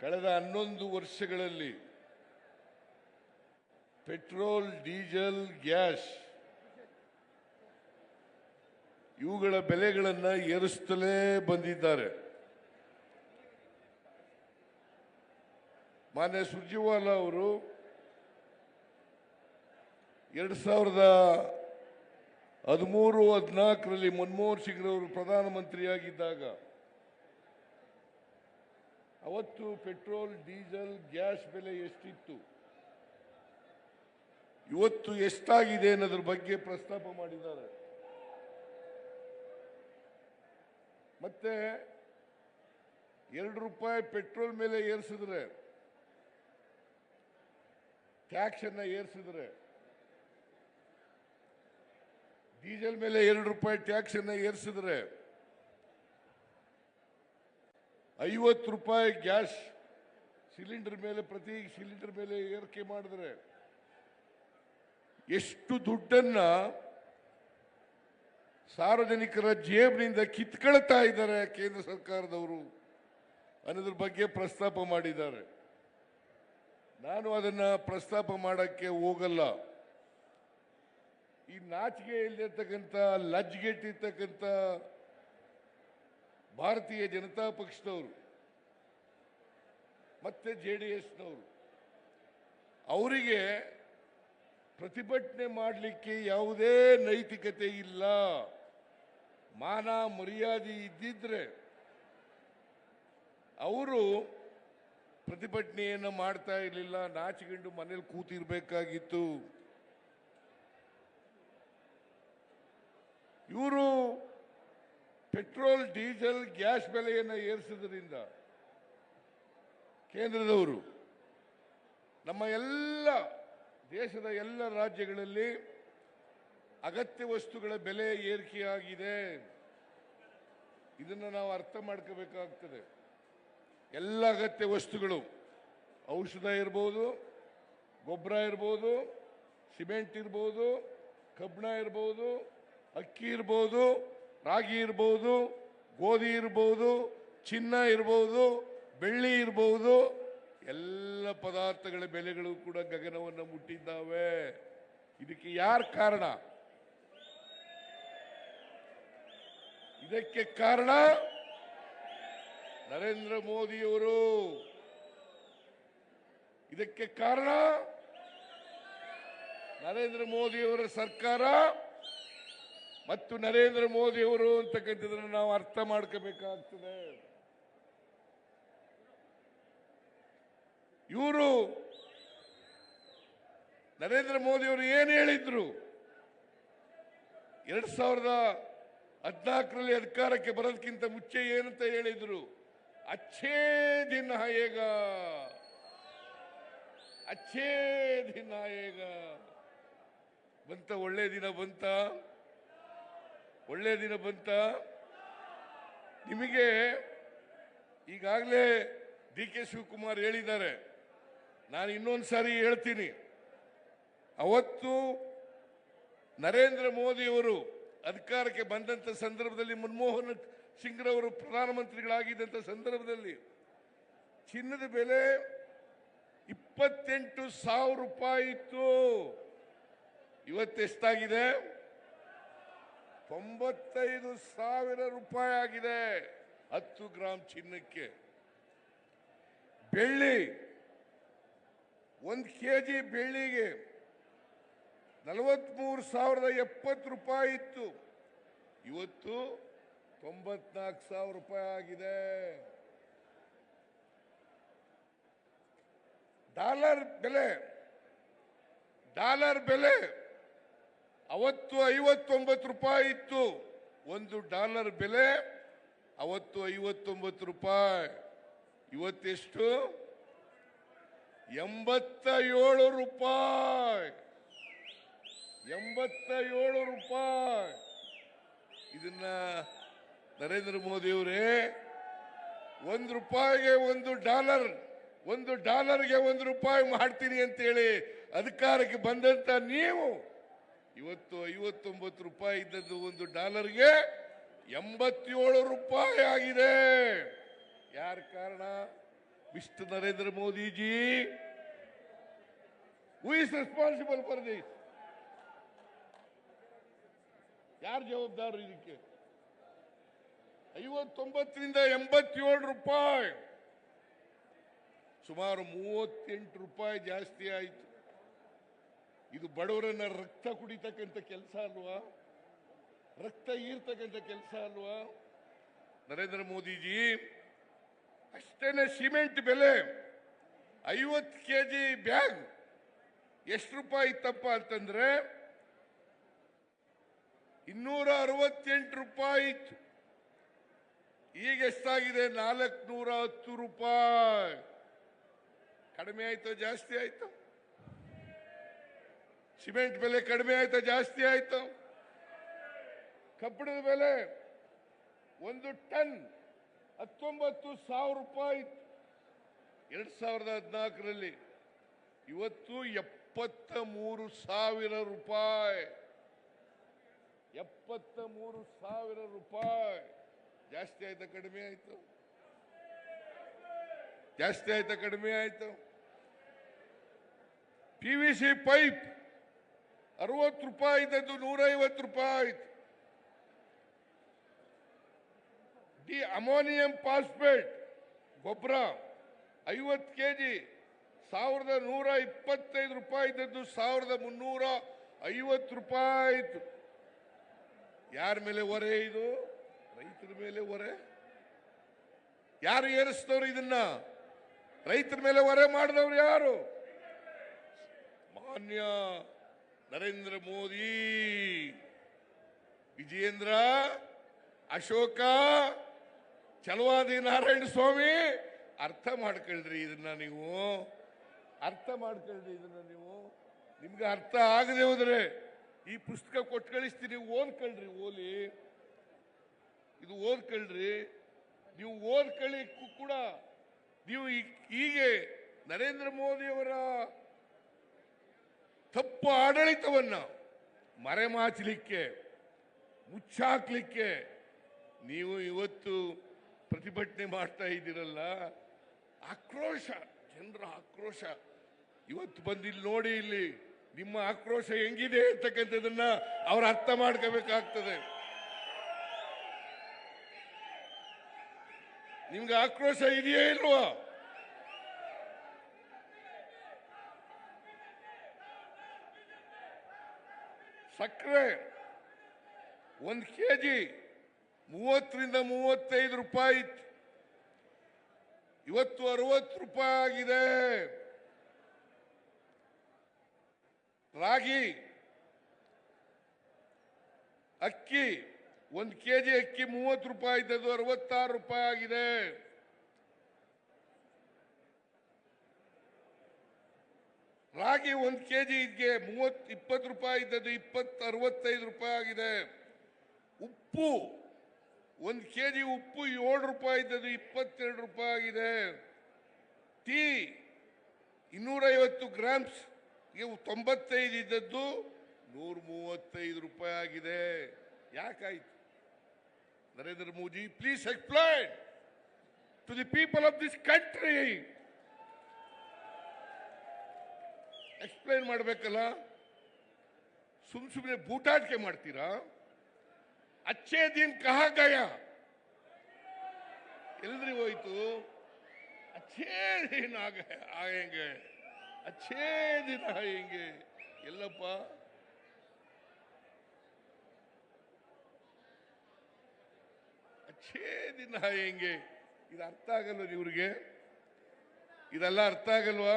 ಕಳೆದ ಹನ್ನೊಂದು ವರ್ಷಗಳಲ್ಲಿ ಪೆಟ್ರೋಲ್, ಡೀಸೆಲ್, ಗ್ಯಾಸ್ ಇವುಗಳ ಬೆಲೆಗಳನ್ನು ಏರಿಸುತ್ತಲೇ ಬಂದಿದ್ದಾರೆ. ಮಾನ್ಯ ಸುರ್ಜಿವಾಲ ಅವರು ಎರಡು ಸಾವಿರದ ಹದಿಮೂರು, ಹದಿನಾಲ್ಕರಲ್ಲಿ ಮನಮೋಹನ್ ಸಿಂಗ್ರವರು ಪ್ರಧಾನಮಂತ್ರಿಯಾಗಿದ್ದಾಗ ಅವತ್ತು ಪೆಟ್ರೋಲ್, ಡೀಸೆಲ್, ಗ್ಯಾಸ್ ಬೆಲೆ ಎಷ್ಟಿತ್ತು? ಇವತ್ತು ಎಷ್ಟಾಗಿದೆ ಅನ್ನೋದ್ರ ಬಗ್ಗೆ ಪ್ರಸ್ತಾಪ ಮಾಡಿದ್ದಾರೆ. ಮತ್ತೆ ಎರಡು ರೂಪಾಯಿ ಪೆಟ್ರೋಲ್ ಮೇಲೆ ಏರ್ಸಿದ್ರೆ, ಟ್ಯಾಕ್ಸ್ ಅನ್ನ ಏರಿಸಿದ್ರೆ, ಡೀಸೆಲ್ ಮೇಲೆ ಎರಡು ರೂಪಾಯಿ ಟ್ಯಾಕ್ಸ್ ಅನ್ನ ಏರಿಸಿದ್ರೆ ಐವತ್ತು ರೂಪಾಯಿ ಗ್ಯಾಸ್ ಸಿಲಿಂಡರ್ ಮೇಲೆ, ಪ್ರತಿ ಸಿಲಿಂಡರ್ ಮೇಲೆ ಏರಿಕೆ ಮಾಡಿದ್ರೆ ಎಷ್ಟು ದುಡ್ಡನ್ನ ಸಾರ್ವಜನಿಕರ ಜೇಬಿನಿಂದ ಕಿತ್ಕೊಳ್ತಾ ಇದ್ದಾರೆ ಕೇಂದ್ರ ಸರ್ಕಾರದವರು ಅನ್ನೋದ್ರ ಬಗ್ಗೆ ಪ್ರಸ್ತಾಪ ಮಾಡಿದ್ದಾರೆ. ನಾನು ಅದನ್ನ ಪ್ರಸ್ತಾಪ ಮಾಡಕ್ಕೆ ಹೋಗಲ್ಲ. ಈ ನಾಚಿಕೆ ಇಲ್ಲಿರ್ತಕ್ಕಂಥ ಭಾರತೀಯ ಜನತಾ ಪಕ್ಷದವರು, ಮತ್ತೆ ಜೆ ಡಿ ಎಸ್ನವರು, ಅವರಿಗೆ ಪ್ರತಿಭಟನೆ ಮಾಡಲಿಕ್ಕೆ ಯಾವುದೇ ನೈತಿಕತೆ ಇಲ್ಲ. ಮಾನ ಮರ್ಯಾದೆ ಇದ್ದಿದ್ರೆ ಅವರು ಪ್ರತಿಭಟನೆಯನ್ನು ಮಾಡ್ತಾ ಇರಲಿಲ್ಲ, ನಾಚಿಕೊಂಡು ಮನೇಲಿ ಕೂತಿರ್ಬೇಕಾಗಿತ್ತು. ಇವರು ಪೆಟ್ರೋಲ್, ಡೀಸೆಲ್, ಗ್ಯಾಸ್ ಬೆಲೆಯನ್ನು ಏರಿಸಿದ್ರಿಂದ ಕೇಂದ್ರದವರು ನಮ್ಮ ಎಲ್ಲ ದೇಶದ ಎಲ್ಲ ರಾಜ್ಯಗಳಲ್ಲಿ ಅಗತ್ಯ ವಸ್ತುಗಳ ಬೆಲೆ ಏರಿಕೆಯಾಗಿದೆ. ಇದನ್ನು ನಾವು ಅರ್ಥ ಮಾಡ್ಕೋಬೇಕಾಗ್ತದೆ. ಎಲ್ಲ ಅಗತ್ಯ ವಸ್ತುಗಳು, ಔಷಧ ಇರ್ಬೋದು, ಗೊಬ್ಬರ ಇರ್ಬೋದು, ಸಿಮೆಂಟ್ ಇರ್ಬೋದು, ಕಬ್ಬಣ ಇರ್ಬೋದು, ಅಕ್ಕಿ ಇರ್ಬೋದು ರಾಗಿ ಇರ್ಬೋದು, ಗೋಧಿ ಇರ್ಬೋದು, ಚಿನ್ನ ಇರ್ಬೋದು, ಬೆಳ್ಳಿ ಇರ್ಬೋದು, ಎಲ್ಲ ಪದಾರ್ಥಗಳ ಬೆಲೆಗಳು ಕೂಡ ಗಗನವನ್ನು ಮುಟ್ಟಿದ್ದಾವೆ. ಇದಕ್ಕೆ ಯಾರ ಕಾರಣ? ಇದಕ್ಕೆ ಕಾರಣ ನರೇಂದ್ರ ಮೋದಿಯವರು. ಇದಕ್ಕೆ ಕಾರಣ ನರೇಂದ್ರ ಮೋದಿಯವರ ಸರ್ಕಾರ. ಮತ್ತು ನರೇಂದ್ರ ಮೋದಿಯವರು ಅಂತಕ್ಕಂಥದ್ದನ್ನು ನಾವು ಅರ್ಥ ಮಾಡ್ಕೋಬೇಕಾಗ್ತದೆ. ಇವರು ನರೇಂದ್ರ ಮೋದಿಯವರು ಏನು ಹೇಳಿದ್ರು? ಎರಡ್ ಸಾವಿರದ ಹದಿನಾಲ್ಕರಲ್ಲಿ ಅಧಿಕಾರಕ್ಕೆ ಬರೋದಕ್ಕಿಂತ ಮುಚ್ಚೆ ಏನಂತ ಹೇಳಿದ್ರು? ಅಚ್ಚೇ ದಿನ ಹೇಗ? ಅಚ್ಚೇ ದಿನ ಹೇಗ? ಬಂತ ಒಳ್ಳೆ ದಿನ ಬಂತ? ಒಳ್ಳೆ ದಿನ ಬಂತ? ನಿಮಗೆ ಈಗಾಗಲೇ ಡಿ ಕೆ ಶಿವಕುಮಾರ್ ಹೇಳಿದ್ದಾರೆ. ನಾನು ಇನ್ನೊಂದು ಸಾರಿ ಹೇಳ್ತೀನಿ. ಅವತ್ತು ನರೇಂದ್ರ ಮೋದಿಯವರು ಅಧಿಕಾರಕ್ಕೆ ಬಂದಂಥ ಸಂದರ್ಭದಲ್ಲಿ ಮನಮೋಹನ್ ಸಿಂಗ್ರವರು ಪ್ರಧಾನಮಂತ್ರಿಗಳಾಗಿದ್ದಂಥ ಸಂದರ್ಭದಲ್ಲಿ ಚಿನ್ನದ ಬೆಲೆ ಇಪ್ಪತ್ತೆಂಟು ಸಾವಿರ ರೂಪಾಯಿ ಇತ್ತು. ಇವತ್ತೆಷ್ಟಾಗಿದೆ? ತೊಂಬತ್ತೈದು ಸಾವಿರ ರೂಪಾಯಿ ಆಗಿದೆ. ಹತ್ತು ಗ್ರಾಮ್ ಚಿನ್ನಕ್ಕೆ. ಬೆಳ್ಳಿ, ಒಂದು ಕೆ ಜಿ ಬೆಳ್ಳಿಗೆ ನಲವತ್ಮೂರು ಸಾವಿರದ ಎಪ್ಪತ್ತು ರೂಪಾಯಿ ಇತ್ತು. ಇವತ್ತು ತೊಂಬತ್ನಾಲ್ಕು ಸಾವಿರ ರೂಪಾಯಿ ಆಗಿದೆ. ಡಾಲರ್ ಬೆಲೆ ಡಾಲರ್ ಬೆಲೆ ಅವತ್ತು ಐವತ್ತೊಂಬತ್ತು ರೂಪಾಯಿ ಇತ್ತು. ಒಂದು ಡಾಲರ್ ಬೆಲೆ, ಅವತ್ತು ಐವತ್ತೊಂಬತ್ತು ರೂಪಾಯಿ. ಇವತ್ತೆಷ್ಟು? ಎಂಬತ್ತ ಏಳು ರೂಪಾಯಿ. ಎಂಬತ್ತ ಏಳು ರೂಪಾಯಿ. ಇದನ್ನ ನರೇಂದ್ರ ಮೋದಿಯವರೇ, ಒಂದು ರೂಪಾಯಿಗೆ ಒಂದು ಡಾಲರ್, ಒಂದು ಡಾಲರ್ಗೆ ಒಂದು ರೂಪಾಯಿ ಮಾಡ್ತೀನಿ ಅಂತೇಳಿ ಅಧಿಕಾರಕ್ಕೆ ಬಂದಂತ ನೀವು ಇವತ್ತು ಐವತ್ತೊಂಬತ್ತು ರೂಪಾಯಿ ಇದ್ದದ್ದು ಒಂದು ಡಾಲರ್ಗೆ ಎಂಬತ್ತೇಳು ರೂಪಾಯಿ ಆಗಿದೆ. ಯಾರ ಕಾರಣ? Mister Narendra Modiji. Who who responsible for this? ಯಾರು ಜವಾಬ್ದಾರರು ಇದಕ್ಕೆ? ಐವತ್ತೊಂಬತ್ತರಿಂದ ಎಂಬತ್ತೇಳು ರೂಪಾಯಿ. ಸುಮಾರು ಮೂವತ್ತೆಂಟು ರೂಪಾಯಿ ಜಾಸ್ತಿ ಆಯಿತು. ಇದು ಬಡವರನ್ನ ರಕ್ತ ಕುಡಿತಕ್ಕಂಥ ಕೆಲಸ ಅಲ್ವಾ? ರಕ್ತ ಈರ್ತಕ್ಕಂಥ ಕೆಲಸ ಅಲ್ವಾ? ನರೇಂದ್ರ ಮೋದಿಜಿ, ಅಷ್ಟೇನೆ ಸಿಮೆಂಟ್ ಬೆಲೆ. ಐವತ್ತು ಕೆ ಜಿ ಬ್ಯಾಗ್. ಎಷ್ಟು ರೂಪಾಯಿ ಇತ್ತಪ್ಪ ಅಂತಂದ್ರೆ ಇನ್ನೂರ ಅರವತ್ತೆಂಟು ರೂಪಾಯಿ ಇತ್ತು. ಈಗ ಎಷ್ಟಾಗಿದೆ? ನಾಲ್ಕು ನೂರ ಹತ್ತು ರೂಪಾಯಿ. ಕಡಿಮೆ ಆಯ್ತು? ಜಾಸ್ತಿ ಆಯ್ತು? ಸಿಮೆಂಟ್ ಬೆಲೆ ಕಡಿಮೆ ಆಯ್ತಾ, ಜಾಸ್ತಿ ಆಯ್ತು? ಕಬ್ಬಿಣದ ಬೆಲೆ ಒಂದು ಟನ್ ಹತ್ತೊಂಬತ್ತು ಸಾವಿರ ರೂಪಾಯಿ ಎರಡು ಸಾವಿರದ ಹದಿನಾಲ್ಕರಲ್ಲಿ ಇವತ್ತು ಎಪ್ಪತ್ತ ಮೂರು ಸಾವಿರ ರೂಪಾಯಿ. ಎಪ್ಪತ್ತ ಮೂರು ಸಾವಿರ ರೂಪಾಯಿ. ಜಾಸ್ತಿ ಆಯ್ತಾ, ಕಡಿಮೆ ಆಯ್ತು? ಜಾಸ್ತಿ ಆಯ್ತಾ, ಕಡಿಮೆ ಆಯ್ತು? ಪಿ ವಿ ಸಿ ಪೈಪ್ ಅರವತ್ತು ರೂಪಾಯಿ ಇದ್ದದ್ದು ನೂರೈವತ್ತು ರೂಪಾಯಿ ಆಯ್ತು. ಡಿ ಅಮೋನಿಯಂ ಫಾಸ್ಫೇಟ್ ಗೊಬ್ಬರ ಐವತ್ತು ಕೆ ಜಿ ಸಾವಿರದ ನೂರ ಇಪ್ಪತ್ತೈದು ರೂಪಾಯಿ ಇದ್ದದ್ದು ಸಾವಿರದ ಮುನ್ನೂರ ಐವತ್ತು ರೂಪಾಯಿ ಆಯ್ತು. ಯಾರ ಮೇಲೆ ಹೊರೆ ಇದು? ರೈತರ ಮೇಲೆ ಹೊರೆ. ಯಾರು ಏರಿಸಿದವರು ಇದನ್ನ? ರೈತರ ಮೇಲೆ ಹೊರೆ ಮಾಡಿದವರು ಯಾರು? ಮಾನ್ಯ ನರೇಂದ್ರ ಮೋದಿ, ವಿಜಯೇಂದ್ರ, ಅಶೋಕ ಚಲವಾದಿ ನಾರಾಯಣ ಸ್ವಾಮಿ, ಅರ್ಥ ಮಾಡ್ಕೊಳ್ರಿ ಇದನ್ನ ನೀವು. ಅರ್ಥ ಮಾಡ್ಕೊಳ್ರಿ ಇದನ್ನ ನೀವು. ನಿಮ್ಗೆ ಅರ್ಥ ಆಗದೆ ಹೋದ್ರೆ ಈ ಪುಸ್ತಕ ಕೊಟ್ಟು ಕಳಿಸ್ತೀನಿ ಓದ್ಕೊಳ್ರಿ ಓಲಿ ಇದು ಓದ್ಕೊಳ್ರಿ. ನೀವು ಓದ್ಕೊಳ್ಳಿ ಕೂಡ ನೀವು ಹೀಗೆ ನರೇಂದ್ರ ಮೋದಿಯವರ ತಪ್ಪು ಆಡಳಿತವನ್ನು ಮರೆಮಾಚಲಿಕ್ಕೆ, ಮುಚ್ಚಾಕ್ಲಿಕ್ಕೆ ನೀವು ಇವತ್ತು ಪ್ರತಿಭಟನೆ ಮಾಡ್ತಾ ಇದ್ದೀರಲ್ಲ? ಆಕ್ರೋಶ, ಜನರ ಆಕ್ರೋಶ. ಇವತ್ತು ಬಂದಿಲ್ಲಿ ನೋಡಿ ಇಲ್ಲಿ ನಿಮ್ಮ ಆಕ್ರೋಶ ಹೆಂಗಿದೆ ಅಂತಕ್ಕಂಥದನ್ನ ಅವ್ರು ಅರ್ಥ ಮಾಡ್ಕೋಬೇಕಾಗ್ತದೆ. ನಿಮ್ಗೆ ಆಕ್ರೋಶ ಇದೆಯೇ ಇಲ್ವಾ? ಸಕ್ಕರೆ ಒಂದು ಕೆ ಜಿ ಮೂವತ್ತರಿಂದ ಮೂವತ್ತೈದು ರೂಪಾಯಿ ಇತ್ತು. ಇವತ್ತು ಅರವತ್ತು ರೂಪಾಯಿ ಆಗಿದೆ. ರಾಗಿ ಅಕ್ಕಿ ಒಂದು ಕೆ ಜಿ ಅಕ್ಕಿ ಮೂವತ್ತು ರೂಪಾಯಿ ಇದ್ದದ್ದು ಅರವತ್ತಾರು ರೂಪಾಯಿ ಆಗಿದೆ. ರಾಗಿ ಒಂದು ಕೆ ಜಿಗೆ ಮೂವತ್ತು, ಇಪ್ಪತ್ತು ರೂಪಾಯಿ ಇದ್ದದ್ದು ಇಪ್ಪತ್ತು, ಅರವತ್ತೈದು ರೂಪಾಯಿ ಆಗಿದೆ. ಉಪ್ಪು, ಒಂದು ಕೆ ಜಿ ಉಪ್ಪು ಏಳು ರೂಪಾಯಿ ಇದ್ದದ್ದು ಇಪ್ಪತ್ತೆರಡು ರೂಪಾಯಿ ಆಗಿದೆ. ಟೀ, ಇನ್ನೂರೈವತ್ತು ಗ್ರಾಮ್ಸ್ ತೊಂಬತ್ತೈದು ಇದ್ದದ್ದು ನೂರ ಮೂವತ್ತೈದು ರೂಪಾಯಿ ಆಗಿದೆ. ಯಾಕಾಯ್ತು? Narendra Modi please explain to the people of this country explain ಮಾಡಬೇಕಲ್ಲ? ಸುಮ್ ಸುಮ್ಮನೆ ಬೂಟಾಟಿಕೆ ಮಾಡ್ತೀರಾ? ಅಚ್ಚೇ ದಿನ ಕಹ ಗಯ. ಎಲ್ರಿ ಹೋಯ್ತು? ಅಚ್ಚೇ ದಿನ ಆಗ ಅಚ್ಚೇ ದಿನ ಆಯಂಗೆ. ಎಲ್ಲಪ್ಪ? ಅಚ್ಚೇ ದಿನ ಹೆಂಗೆ ಇದು ಅರ್ಥ ಆಗಲ್ವ ಇವ್ರಿಗೆ ಇದೆಲ್ಲ ಅರ್ಥ ಆಗಲ್ವಾ?